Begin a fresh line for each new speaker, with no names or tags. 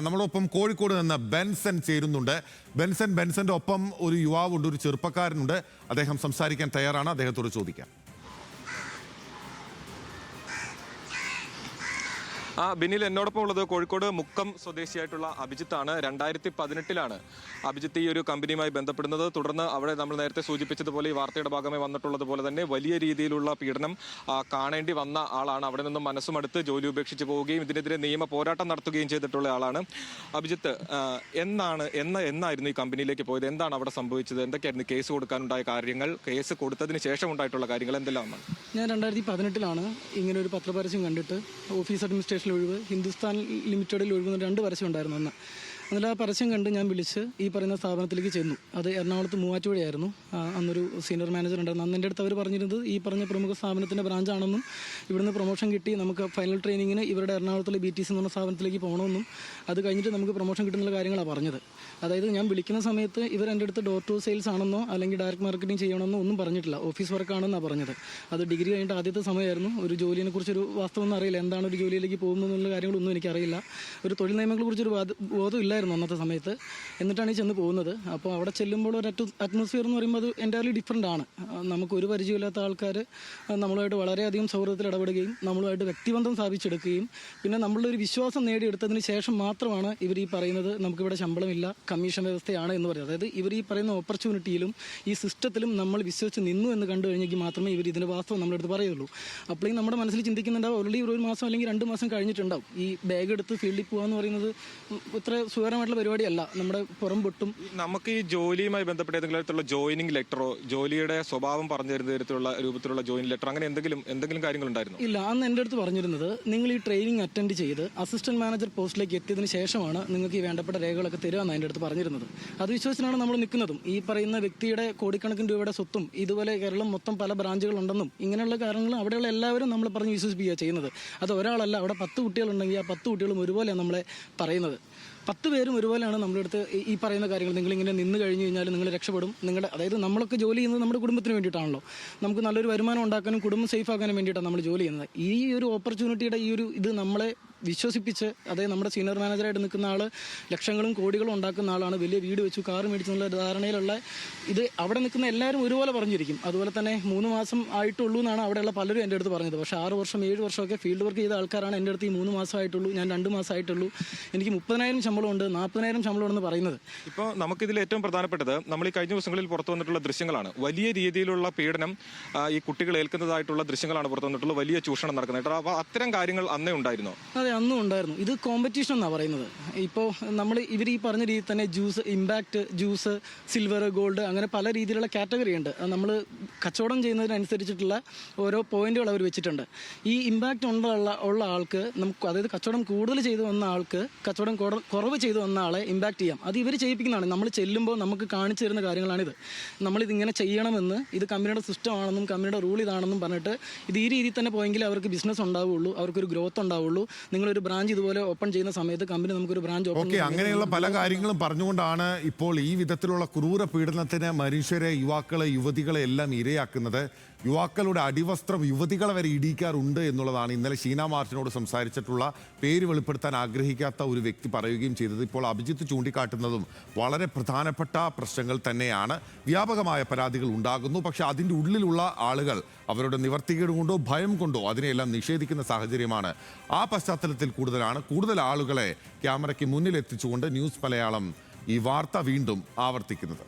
നമ്മളൊപ്പം കോഴിക്കോട് നിന്ന് ബെൻസൺ ചേരുന്നുണ്ട്. ബെൻസൺ ബെൻസന്റെ ഒപ്പം ഒരു യുവാവുണ്ട് ഒരു ചെറുപ്പക്കാരനുണ്ട്. അദ്ദേഹം സംസാരിക്കാൻ തയ്യാറാണ്. അദ്ദേഹത്തോട് ചോദിക്കാം.
ആ ബിനിൽ എന്നോടൊപ്പം ഉള്ളത് കോഴിക്കോട് മുക്കം സ്വദേശിയായിട്ടുള്ള അഭിജിത്താണ്. രണ്ടായിരത്തി പതിനെട്ടിലാണ് അഭിജിത്ത് ഈ ഒരു കമ്പനിയുമായി ബന്ധപ്പെടുന്നത്. തുടർന്ന് അവിടെ നമ്മൾ നേരത്തെ സൂചിപ്പിച്ചതുപോലെ ഈ വാർത്തയുടെ ഭാഗമായി വന്നിട്ടുള്ളത് പോലെ തന്നെ വലിയ രീതിയിലുള്ള പീഡനം കാണേണ്ടി വന്ന ആളാണ്. അവിടെ നിന്നും മനസ്സുമടുത്ത് ജോലി ഉപേക്ഷിച്ച് പോവുകയും ഇതിനെതിരെ നിയമ പോരാട്ടം നടത്തുകയും ചെയ്തിട്ടുള്ള ആളാണ് അഭിജിത്ത്. എന്നാണ് എന്ന എന്നായിരുന്നു ഈ കമ്പനിയിലേക്ക് പോയത്? എന്താണ് അവിടെ സംഭവിച്ചത്? എന്തൊക്കെയായിരുന്നു കേസ് കൊടുക്കാനുണ്ടായ കാര്യങ്ങൾ? കേസ് കൊടുത്തതിന് ശേഷം ഉണ്ടായിട്ടുള്ള കാര്യങ്ങൾ എന്തെല്ലാമാണ്?
ഞാൻ രണ്ടായിരത്തി പതിനെട്ടിലാണ് ഇങ്ങനെ ഒരു പത്രപരസ്യം കണ്ടിട്ട് ഓഫീസ് അഡ്മിനിസ്ട്രേഷനിൽ ഒഴിവ് ഹിന്ദുസ്ഥാൻ ലിമിറ്റഡിൽ ഒഴിവ് രണ്ട് പരസ്യം ഉണ്ടായിരുന്നു അന്ന്. എന്നിട്ട് ആ പരസ്യം കണ്ട് ഞാൻ വിളിച്ച് ഈ പറയുന്ന സ്ഥാപനത്തിലേക്ക് ചെന്നു. അത് എറണാകുളത്ത് മൂവാറ്റുപുഴയായിരുന്നു. അന്നൊരു സീനിയർ മാനേജർ ഉണ്ടായിരുന്നു. അന്ന് എന്റെ അടുത്ത് അവർ പറഞ്ഞിരുന്നത് ഈ പറഞ്ഞ പ്രമുഖ സ്ഥാപനത്തിന്റെ ബ്രാഞ്ചാണെന്നും ഇവിടുന്ന് പ്രൊമോഷൻ കിട്ടി നമുക്ക് ഫൈനൽ ട്രെയിനിങ്ങിന് ഇവരുടെ എറണാകുളത്തിലെ ബി ടി സി എന്ന് പറഞ്ഞ സ്ഥാപനത്തിലേക്ക് പോകണമെന്നും അത് കഴിഞ്ഞിട്ട് നമുക്ക് പ്രൊമോഷൻ കിട്ടുന്നുള്ള കാര്യങ്ങളാണ് പറഞ്ഞത്. അതായത് ഞാൻ വിളിക്കുന്ന സമയത്ത് ഇവർ എന്റെ അടുത്ത് ഡോർ ടു സെയിൽസ് ആണെന്നോ അല്ലെങ്കിൽ ഡയറക്ട് മാർക്കറ്റിംഗ് ചെയ്യണമെന്നോ ഒന്നും പറഞ്ഞിട്ടില്ല. ഓഫീസ് വർക്കാണെന്നാണ് പറഞ്ഞത്. അത് ഡിഗ്രി കഴിഞ്ഞിട്ട് ആദ്യത്തെ സമയമായിരുന്നു. ഒരു ജോലിയെ കുറിച്ചൊരു വാസ്തവം അറിയില്ല. എന്താണ് ഒരു ജോലിയിലേക്ക് പോകുന്നതെന്നുള്ള കാര്യങ്ങളൊന്നും എനിക്കറിയില്ല. ഒരു തൊഴിൽ നിയമങ്ങളെ കുറിച്ചൊരു ബോധം അന്നത്തെ സമയത്ത്. എന്നിട്ടാണ് ഈ ചെന്ന് പോകുന്നത്. അപ്പോൾ അവിടെ ചെല്ലുമ്പോൾ ഒരു അറ്റ്മോസ്ഫിയർ എന്ന് പറയുമ്പോൾ അത് എന്റയർലി ഡിഫറെന്റ് ആണ്. നമുക്കൊരു പരിചയമില്ലാത്ത ആൾക്കാർ നമ്മളുമായിട്ട് വളരെയധികം സൗഹൃദത്തിൽ ഇടപെടുകയും നമ്മളുമായിട്ട് വ്യക്തിബന്ധം സ്ഥാപിച്ചെടുക്കുകയും പിന്നെ നമ്മളുടെ ഒരു വിശ്വാസം നേടിയെടുത്തതിന് ശേഷം മാത്രമാണ് ഇവർ ഈ പറയുന്നത് നമുക്കിവിടെ ശമ്പളമില്ല കമ്മീഷൻ വ്യവസ്ഥയാണ് എന്ന് പറയുന്നത്. അതായത് ഇവർ ഈ പറയുന്ന ഓപ്പർച്യൂണിറ്റിയിലും ഈ സിസ്റ്റത്തിലും നമ്മൾ വിശ്വസിച്ച് നിന്നു എന്ന് കണ്ടു കഴിഞ്ഞെങ്കിൽ മാത്രമേ ഇവർ ഇതിന്റെ വാസ്തവം നമ്മളെടുത്ത് പറയുള്ളൂ. അപ്പോഴേ നമ്മുടെ മനസ്സിൽ ചിന്തിക്കുന്നുണ്ടാവും ഓൾറെഡി ഒരു മാസം അല്ലെങ്കിൽ രണ്ട് മാസം കഴിഞ്ഞിട്ടുണ്ടാവും. ഈ ബാഗ് എടുത്ത് ഫീൽഡിൽ പോകുക പറയുന്നത് ഇത്ര സുഖകരമായിട്ടുള്ള പരിപാടിയല്ല. നമ്മുടെ പുറം പൊട്ടും.
നമുക്ക് ഈ ജോലിയുമായി ബന്ധപ്പെട്ട ഏതെങ്കിലും തരത്തിലുള്ള ജോയിനിങ് ലെറ്ററോ ജോലിയുടെ സ്വഭാവം പറഞ്ഞു തരുന്ന തരത്തിലുള്ള രൂപത്തിലുള്ള ജോയിൻ ലെറ്റർ അങ്ങനെ എന്തെങ്കിലും എന്തെങ്കിലും കാര്യങ്ങൾ ഉണ്ടായിരുന്നു
ഇല്ല അന്ന് എന്റെ അടുത്ത് പറഞ്ഞിരുന്നത് നിങ്ങൾ ഈ ട്രെയിനിങ് അറ്റൻഡ് ചെയ്ത് അസിസ്റ്റന്റ് മാനേജർ പോസ്റ്റിലേക്ക് എത്തിയതിന് ശേഷമാണ് നിങ്ങൾക്ക് ഈ വേണ്ടപ്പെട്ട രേഖകളൊക്കെ തരുമെന്ന് എന്റെ അടുത്ത് പറഞ്ഞിരുന്നത്. അത് വിശ്വസിച്ചാണ് നമ്മൾ നിൽക്കുന്നതും. ഈ പറയുന്ന വ്യക്തിയുടെ കോടിക്കണക്കിന് രൂപയുടെ സ്വത്തും ഇതുപോലെ കേരളം മൊത്തം പല ബ്രാഞ്ചുകളുണ്ടെന്നും ഇങ്ങനെയുള്ള കാര്യങ്ങൾ അവിടെയുള്ള എല്ലാവരും നമ്മൾ പറഞ്ഞ് വിശ്വസിപ്പിക്കുക ചെയ്യുന്നത്. അത് ഒരാളല്ല അവിടെ പത്ത് കുട്ടികളുണ്ടെങ്കിൽ ആ പത്ത് കുട്ടികളും ഒരുപോലെയാണ് നമ്മളെ പറയുന്നത്. പത്ത് പേരും ഒരുപോലെയാണ് നമ്മുടെ അടുത്ത് ഈ- പറയുന്ന കാര്യങ്ങൾ. നിങ്ങൾ ഇങ്ങനെ നിന്ന് കഴിഞ്ഞു കഴിഞ്ഞാൽ നിങ്ങൾ രക്ഷപ്പെടും. നിങ്ങളുടെ അതായത് നമ്മളൊക്കെ ജോലി ചെയ്യുന്നത് നമ്മുടെ കുടുംബത്തിന് വേണ്ടിയിട്ടാണല്ലോ. നമുക്ക് നല്ലൊരു വരുമാനം ഉണ്ടാക്കാനും കുടുംബം സേഫ് ആക്കാനും വേണ്ടിയിട്ടാണ് നമ്മൾ ജോലി ചെയ്യുന്നത്. ഈ ഒരു ഓപ്പർച്യൂണിറ്റിയുടെ ഈ ഒരു ഇത് നമ്മളെ വിശ്വസിപ്പിച്ച് അതായത് നമ്മുടെ സീനിയർ മാനേജറായിട്ട് നിൽക്കുന്ന ആൾ ലക്ഷങ്ങളും കോടികളും ഉണ്ടാക്കുന്ന ആളാണ് വലിയ വീട് വെച്ചു കാർ മേടിച്ചു എന്നുള്ള ധാരണയിലുള്ള ഇത് അവിടെ നിൽക്കുന്ന എല്ലാവരും ഒരുപോലെ പറഞ്ഞിരിക്കും. അതുപോലെ തന്നെ മൂന്ന് മാസം ആയിട്ടുള്ളൂ എന്നാണ് അവിടെയുള്ള പലരും എന്റെ അടുത്ത് പറഞ്ഞത്. പക്ഷേ ആറ് വർഷം ഏഴ് വർഷമൊക്കെ ഫീൽഡ് വർക്ക് ചെയ്ത ആൾക്കാരാണ് എന്റെ അടുത്ത് ഈ മൂന്ന് മാസമായിട്ടുള്ളൂ ഞാൻ രണ്ട് മാസമായിട്ടുള്ളൂ എനിക്ക് മുപ്പതിനായിരം ശമ്പളമുണ്ട് നാൽപ്പതിനായിരം ശമ്പളമുണ്ടെന്ന് പറയുന്നത്.
ഇപ്പോൾ നമുക്കിതിൽ ഏറ്റവും പ്രധാനപ്പെട്ടത് നമ്മൾ ഈ കഴിഞ്ഞ ദിവസങ്ങളിൽ പുറത്തു വന്നിട്ടുള്ള ദൃശ്യങ്ങളാണ്. വലിയ രീതിയിലുള്ള പീഡനം ഈ കുട്ടികൾ ഏൽക്കുന്നതായിട്ടുള്ള ദൃശ്യങ്ങളാണ് പുറത്തു വന്നിട്ടുള്ളത്. വലിയ ചൂഷണം നടക്കുന്നത്. അപ്പോൾ അത്തരം കാര്യങ്ങൾ അന്നേ ഉണ്ടായിരുന്നു?
അതെ അന്നും ഉണ്ടായിരുന്നു. ഇത് കോമ്പറ്റീഷൻ എന്നാണ് പറയുന്നത്. ഇപ്പോൾ നമ്മൾ ഇവർ ഈ പറഞ്ഞ രീതിയിൽ തന്നെ juice impact juice silver gold അങ്ങനെ പല രീതിയിലുള്ള കാറ്റഗറി ഉണ്ട്. നമ്മൾ കച്ചവടം ചെയ്യുന്നതിനനുസരിച്ചിട്ടുള്ള ഓരോ പോയിന്റുകൾ അവർ വെച്ചിട്ടുണ്ട്. ഈ ഇമ്പാക്റ്റ് ഉള്ള ഉള്ള ആൾക്ക് നമുക്ക് അതായത് കച്ചവടം കൂടുതൽ ചെയ്തു വന്ന ആൾക്ക് കച്ചവടം കുറവ് ചെയ്തു വന്ന ആളെ ഇമ്പാക്റ്റ് ചെയ്യാം. അത് ഇവർ ചെയ്യിപ്പിക്കുന്നതാണ്. നമ്മൾ ചെല്ലുമ്പോൾ നമുക്ക് കാണിച്ചു തരുന്ന കാര്യങ്ങളാണിത്. നമ്മളിത് ഇങ്ങനെ ചെയ്യണമെന്ന് ഇത് കമ്പനിയുടെ സിസ്റ്റം ആണെന്നും കമ്പനിയുടെ റൂൾ ഇതാണെന്നും പറഞ്ഞിട്ട് ഇത് ഈ രീതിയിൽ തന്നെ പോയെങ്കിൽ അവർക്ക് ബിസിനസ് ഉണ്ടാവുള്ളൂ. അവർക്കൊരു ഗ്രോത്ത് ഉണ്ടാവുള്ളൂ. നിങ്ങളൊരു ബ്രാഞ്ച് ഇതുപോലെ ഓപ്പൺ ചെയ്യുന്ന സമയത്ത് കമ്പനി നമുക്കൊരു ബ്രാഞ്ച് ഓപ്പൺ
ഓക്കെ അങ്ങനെയുള്ള പല കാര്യങ്ങളും പറഞ്ഞുകൊണ്ടാണ് ഇപ്പോൾ ഈ വിധത്തിലുള്ള ക്രൂര പീഡനത്തിന് മനുഷ്യരെ യുവാക്കളെ യുവതികളെ എല്ലാം ഇരയാക്കുന്നത്. യുവാക്കളുടെ അടിവസ്ത്രം യുവതികളെ വരെ ഇടിക്കാറുണ്ട് എന്നുള്ളതാണ് ഇന്നലെ ഷീന മാർട്ടിനോട് സംസാരിച്ചിട്ടുള്ള പേര് വെളിപ്പെടുത്താൻ ആഗ്രഹിക്കാത്ത ഒരു വ്യക്തി പറയുകയും ചെയ്തത്. ഇപ്പോൾ അഭിജിത്ത് ചൂണ്ടിക്കാട്ടുന്നതും വളരെ പ്രധാനപ്പെട്ട പ്രശ്നങ്ങൾ തന്നെയാണ്. വ്യാപകമായ പരാതികൾ ഉണ്ടാകുന്നു. പക്ഷെ അതിന്റെ ഉള്ളിലുള്ള ആളുകൾ അവരുടെ നിവർത്തികേട് കൊണ്ടോ ഭയം കൊണ്ടോ അതിനെയെല്ലാം നിഷേധിക്കുന്ന സാഹചര്യമാണ്. ആ പശ്ചാത്തലത്തിൽ കൂടുതലാണ്. കൂടുതൽ ആളുകളെ ക്യാമറയ്ക്ക് മുന്നിലെത്തിച്ചുകൊണ്ട് ന്യൂസ് മലയാളം ഈ വാർത്ത വീണ്ടും ആവർത്തിക്കുന്നത്.